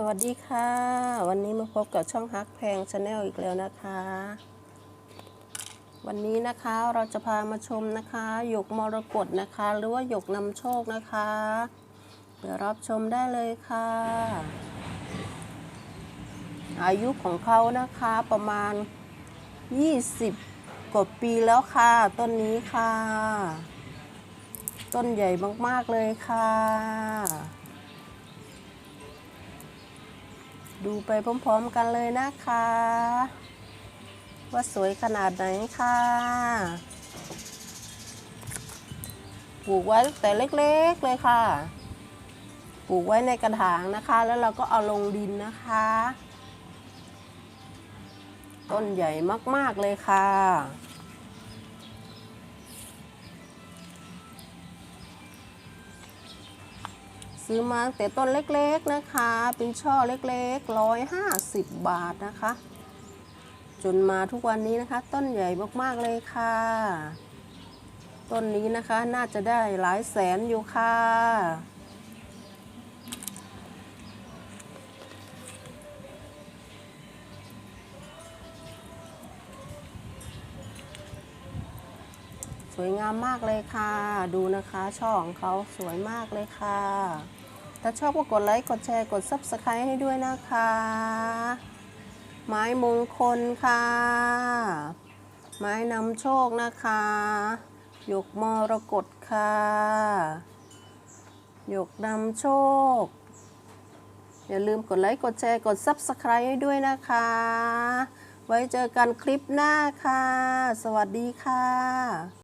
สวัสดีค่ะ วันนี้มาพบกับช่องฮักแพงชาแนลอีกแล้วนะคะ วันนี้นะคะเราจะพามาชมนะคะหยกมรกตนะคะ หรือว่าหยกนำโชคนะคะเดี๋ยวรับชมได้เลยค่ะ อายุของเขานะคะประมาณ 20 กว่าปีแล้วค่ะ ต้นนี้ค่ะ ต้นใหญ่มากๆเลยค่ะ ดูไปพร้อมๆกันเลยนะคะ ว่าสวยขนาดไหนค่ะปลูกไว้ตั้งแต่เล็กๆเลยค่ะ ปลูกไว้ในกระถางนะคะ แล้วเราก็เอาลงดินนะคะ ต้นใหญ่มากๆเลยค่ะ ซื้อมาตั้งแต่ต้นเล็กๆนะคะ เป็นช่อเล็กๆร้อยห้าสิบบาทนะคะ จนมาทุกวันนี้นะคะ ต้นใหญ่มากๆเลยค่ะ ต้นนี้นะคะน่าจะได้หลายแสนอยู่ค่ะสวยงามมากเลยค่ะ ดูนะคะ ช่อของเขาสวยมากเลยค่ะ ถ้าชอบก็กดไลค์ กดแชร์ กด Subscribe ให้ด้วยนะคะ ไม้มงคลค่ะ ไม้นำโชคนะคะหยกมรกตค่ะหยกนำโชค อย่าลืมกดไลค์ กดแชร์ กด Subscribe ให้ด้วยนะคะ ไว้เจอกันคลิปหน้าค่ะ สวัสดีค่ะ